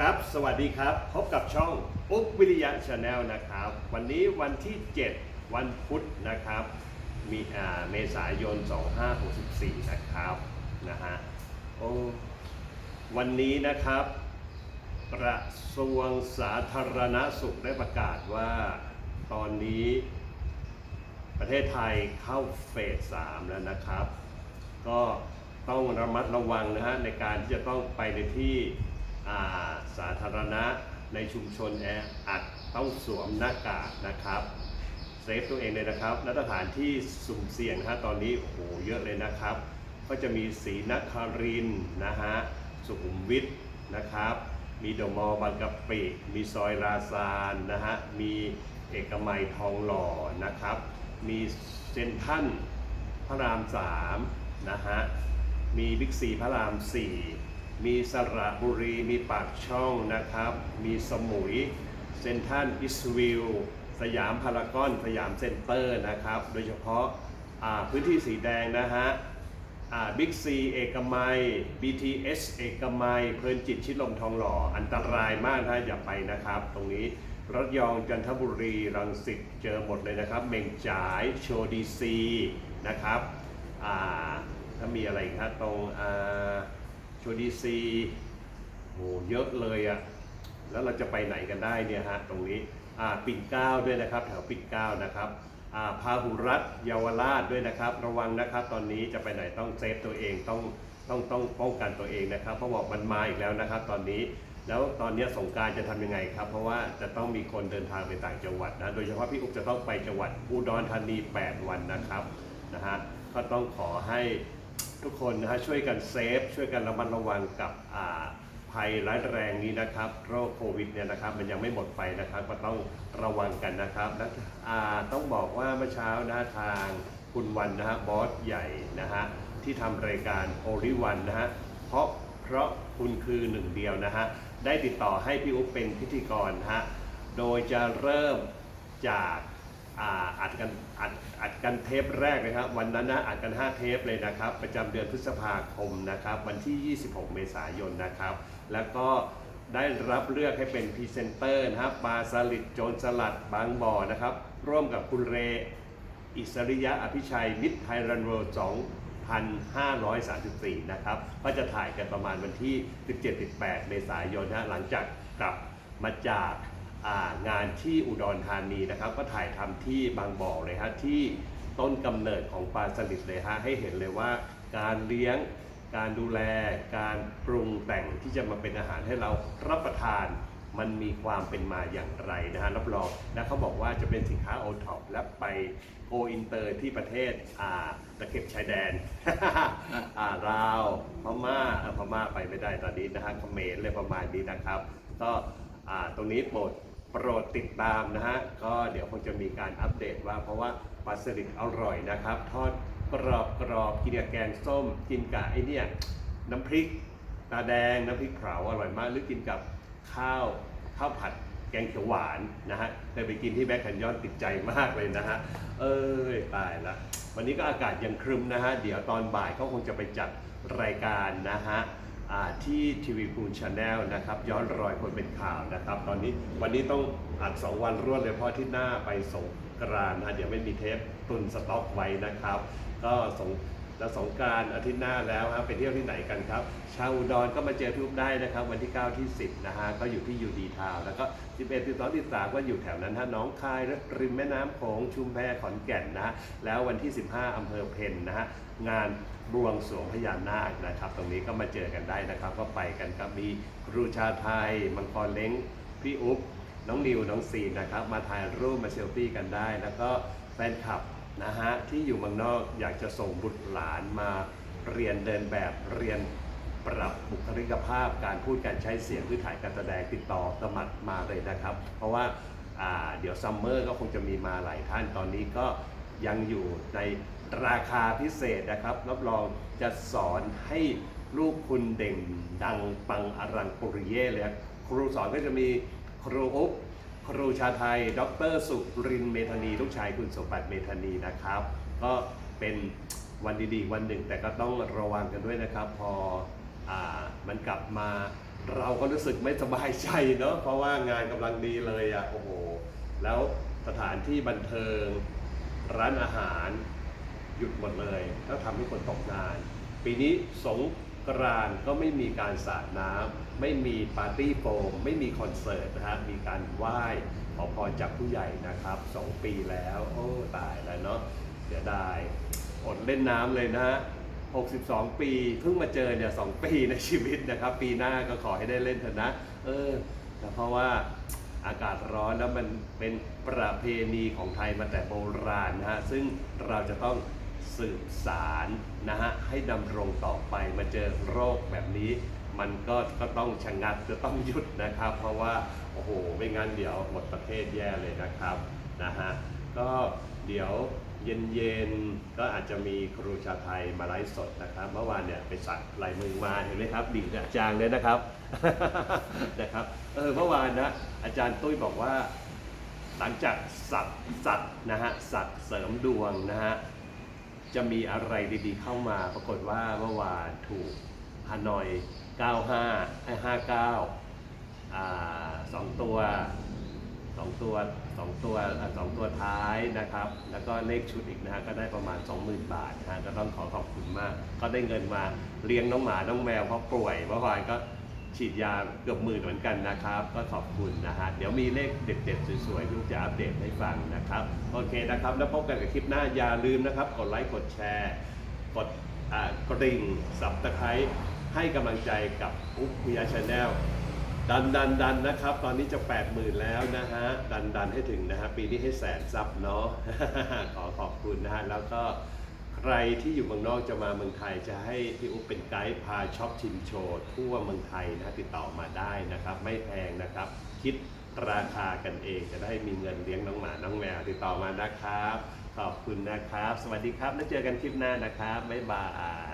ครับ สวัสดีครับ พบกับช่องอุ๊บวิริยะชาแนลนะครับ วันนี้วันที่ 7 วันพุธนะครับ มีอ่าเมษายน 2564 นะครับนะฮะโอ้วันนี้นะครับ กระทรวงสาธารณสุขได้ประกาศว่าตอนนี้ประเทศไทยเข้าเฟส 3 แล้วนะครับ ก็ต้องระมัดระวังนะฮะในการที่จะต้องไปในที่ สาธารณะในชุมชนแออัดต้องสวมหน้ากากนะครับเซฟตัวเองเลยนะครับและสถานที่สุ่มเสี่ยงนะฮะตอนนี้โอ้โหเยอะเลยนะครับ ก็จะมีศรีนครินนะฮะสุขุมวิทนะครับ มีเดอะมอลล์บางกะปิมีซอยราซานนะฮะมีเอกมัยทองหล่อนะครับ มีเซนทันพระรามสามนะฮะมีบิ๊กซีพระรามสี่ มีสระบุรี มีปากช่องนะครับ มีสมุย เซนทันอิสวิลสยามพารากอน สยามเซ็นเตอร์นะครับ โดยเฉพาะาพื้นที่สีแดงนะฮะบิ๊กซีเอกมัย BTS เอกมัย เพลินจิตชิดลมทองหล่อ อันตรายมากนะอย่าไปนะครับ ตรงนี้ระยองจันทบุรีรังสิตเจอหมดเลยนะครับ เมงจ่ายโชดีซีนะครับถ้ามีอะไรครับตรงอ่า ชดีซีโหเยอะเลยอะแล้วเราจะไปไหนกันได้เนี่ยฮะตรงนี้อ่าปิ่นเก้าด้วยนะครับ แถวปิ่นเก้านะครับอ่าพาหุรัตเยาวราชด้วยนะครับ ระวังนะครับ ตอนนี้จะไปไหนต้องเซฟตัวเองต้องต้องต้องป้องกันตัวเองนะครับเพราะบอกมันมาอีกแล้วนะครับ ตอนนี้แล้วตอนนี้สงการจะทำยังไงครับ เพราะว่าจะต้องมีคนเดินทางไปต่างจังหวัดนะโดยเฉพาะพี่อุ๊บจะต้องไปจังหวัดอุดรธานี 8 วันนะครับนะฮะก็ต้องขอให้ ทุกคนนะฮะช่วยกันเซฟ ช่วยกันระมัดระวังกับภัยร้ายแรงนี้นะครับโรคโควิดเนี่ยนะครับ มันยังไม่หมดไปนะครับ ก็ต้องระวังกันนะครับและต้องบอกว่าเมื่อเช้านะฮะทางคุณวันนะฮะบอสใหญ่นะฮะที่ทำรายการโอริวันนะฮะเพราะเพราะคุณคือหนึ่งเดียวนะฮะได้ติดต่อให้พี่อุ๊บเป็นพิธีกรนะฮะโดยจะเริ่มจาก อาอัดกันอัดอัดกันเทปแรกนะครับ วันนั้นนะอัดกัน 5 เทปเลยนะครับ ประจำเดือนพฤษภาคมนะครับ วันที่ 26 เมษายนนะครับ แล้วก็ได้รับเลือกให้เป็นพรีเซนเตอร์นะครับปลาสลิดโจรสลัดบางบ่อนะครับ ร่วมกับคุณเร อิสริยะอภิชัย มิตรไทยรันเวิลด์2,534 นะครับ ก็จะถ่ายกันประมาณวันที่ 17-18 เมษายนนะหลังจากกลับมาจาก งานที่อุดรธานีนะครับ ก็ถ่ายทำที่บางบ่อเลยฮะที่ต้นกำเนิดของปลาสลิดเลยฮะให้เห็นเลยว่าการเลี้ยงการดูแลการปรุงแต่งที่จะมาเป็นอาหารให้เรารับประทานมันมีความเป็นมาอย่างไรนะฮะรับรองและเขาบอกว่าจะเป็นสินค้าโอท็อปและไปโกอินเตอร์ที่ประเทศอ่าตะเข็บชายแดนอ่าลาวพม่าอ่าพม่าไปไม่ได้ตอนนี้นะฮะเขมรเลยประมาณนี้นะครับ ก็อ่าตรงนี้โปรด โปรดติดตามนะฮะ ก็เดี๋ยวคงจะมีการอัปเดตว่าเพราะว่าปลาสลิดอร่อยนะครับ ทอดกรอบกรอบกินกับแกงส้ม กินกับไอเนี่ยน้ำพริกตาแดงน้ำพริกเผาอร่อยมากหรือกินกับข้าวข้าวผัดแกงเขียวหวานนะฮะเคยไปกินที่แบ็คแคนยอนติดใจมากเลยนะฮะ เอ้ยตายละวันนี้ก็อากาศยังครึมนะฮะ เดี๋ยวตอนบ่ายเขาคงจะไปจัดรายการนะฮะ ที่ทีวีคูนชาแนลนะครับ ย้อนรอยคนเป็นข่าวนะครับ ตอนนี้วันนี้ต้องอัด 2 วันรวดเลยเพราะที่หน้าไปสงกรานต์นะฮะเดี๋ยวไม่มีเทปตุนสต็อกไว้นะครับ ก็สง แล้วสงการอาทิตย์หน้าแล้วครับไปเที่ยวที่ไหนกันครับ ชาวอุดรก็มาเจอพี่อุ๊บได้นะครับ วันที่ 9 ที่ 10 นะฮะก็อยู่ที่ยูดีทาวแล้วก็ 11 12 13ก็อยู่แถวนั้นฮะน้องคายริมแม่น้ำโขงชุมแพขอนแก่นนะฮะแล้ววันที่ 15อำเภอเพนนะฮะงานบวงสรวงพญานาคนะครับ ตรงนี้ก็มาเจอกันได้นะครับ ก็ไปกันครับมีครูชาไทย มังกรเล้งพี่อุ๊บน้องนิวน้องซีนนะครับ มาถ่ายรูปมาเซลฟี่กันได้ แล้วก็แฟนคลับ นะฮะที่อยู่เมืองนอกอยากจะส่งบุตรหลานมาเรียนเดินแบบเรียนปรับบุคลิกภาพ การพูดการใช้เสียงหรือถ่ายการแสดงติดต่อสมัครมาเลยนะครับ เพราะว่าาเดี๋ยวซัมเมอร์ก็คงจะมีมาหลายท่านตอนนี้ก็ยังอยู่ในราคาพิเศษนะครับ รับรองจะสอนให้ลูกคุณเด่งดังปังอรังปุริเย่เลยครับครูสอนก็จะมีครูอุ๊บ ครูชาไทย ดรสุรินเมธานี ลูกชายคุณสมบัติเมธานีนะครับ ก็เป็นวันดีๆ วันหนึ่งแต่ก็ต้องระวังกันด้วยนะครับ พออมันกลับมาเราก็รู้สึกไม่สบายใจเนาะเพราะว่างานกำลังดีเลยอะ่ะโอ้โหแล้วสถานที่บันเทิง ร้านอาหารหยุดหมดเลยแล้วทำให้คนตกงาน ปีนี้สง กรานก็ไม่มีการสาดน้ำไม่มีปาร์ตี้โฟมไม่มีคอนเสิร์ตนะฮะมีการไหว้ขอพรจากผู้ใหญ่นะครับสองปีแล้ว โอ้ ตายแล้วเนาะเสียดายอดเล่นน้ำเลยนะฮะ62 ปีเพิ่งมาเจอเนี่ยสองปีในชีวิตนะครับ ปีหน้าก็ขอให้ได้เล่นเถอะนะ เออแต่เพราะว่าอากาศร้อนแล้วมันเป็นประเพณีของไทยมาแต่โบราณนะฮะซึ่งเราจะต้อง สืบสารนะฮะให้ดำรงต่อไปมาเจอโรคแบบนี้ มันก็ก็ต้องชะงักจะต้องหยุดนะครับ เพราะว่าโอ้โหไม่งั้นเดี๋ยวหมดประเทศแย่เลยนะครับนะฮะก็เดี๋ยวเย็นๆ ก็อาจจะมีครูชาไทยมาไลฟ์สดนะครับ เมื่อวานเนี่ยไปสักลายมือมาเห็นไหมครับดิ่งกับอาจารย์เลยนะครับนะครับเออเมื่อวานนะอาจารย์ตุ้ยบอกว่า หลังจากสักสักนะฮะสักเสริมดวงนะฮะ จะมีอะไรดีๆเข้ามา ปรากฏว่าเมื่อวานถูกฮานอย 95ไอ้59อ่าสองตัวสองตัวสองตัวสองตัวท้ายนะครับ แล้วก็เลขชุดอีกนะฮะก็ได้ประมาณ 20,000 บาทนะฮะก็ต้องขอขอบคุณมาก ก็ได้เงินมาเลี้ยงน้องหมา น้องแมวเพราะป่วยเมื่อวานก็ ฉีดยาเกือบหมื่นเหมือนกันนะครับ ก็ขอบคุณนะฮะ เดี๋ยวมีเลขเด็ดๆ สวยๆที่จะอัปเดตให้ฟังนะครับ โอเคนะครับ แล้วพบกันกับคลิปหน้าอย่าลืมนะครับ กดไลค์กดแชร์ กดกระดิ่งสับตะไคร้ให้กำลังใจกับอุ๊บวิยาชาแนลดันดันดันนะครับ ตอนนี้จะ 8 0,000แล้วนะฮะ ดันดันให้ถึงนะฮะ ปีนี้ให้แสนซับเนาะขอขอบคุณนะฮะ แล้วก็ ใครที่อยู่เมืองนอกจะมาเมืองไทยจะให้พี่อุ๊บเป็นไกด์พาช็อปชิมโชว์ทั่วเมืองไทยนะติดต่อมาได้นะครับ ไม่แพงนะครับ คิดราคากันเองจะได้มีเงินเลี้ยงน้องหมา น้องแมวติดต่อมานะครับ ขอบคุณนะครับ สวัสดีครับ แล้วเจอกันคลิปหน้านะครับ บ๊ายบาย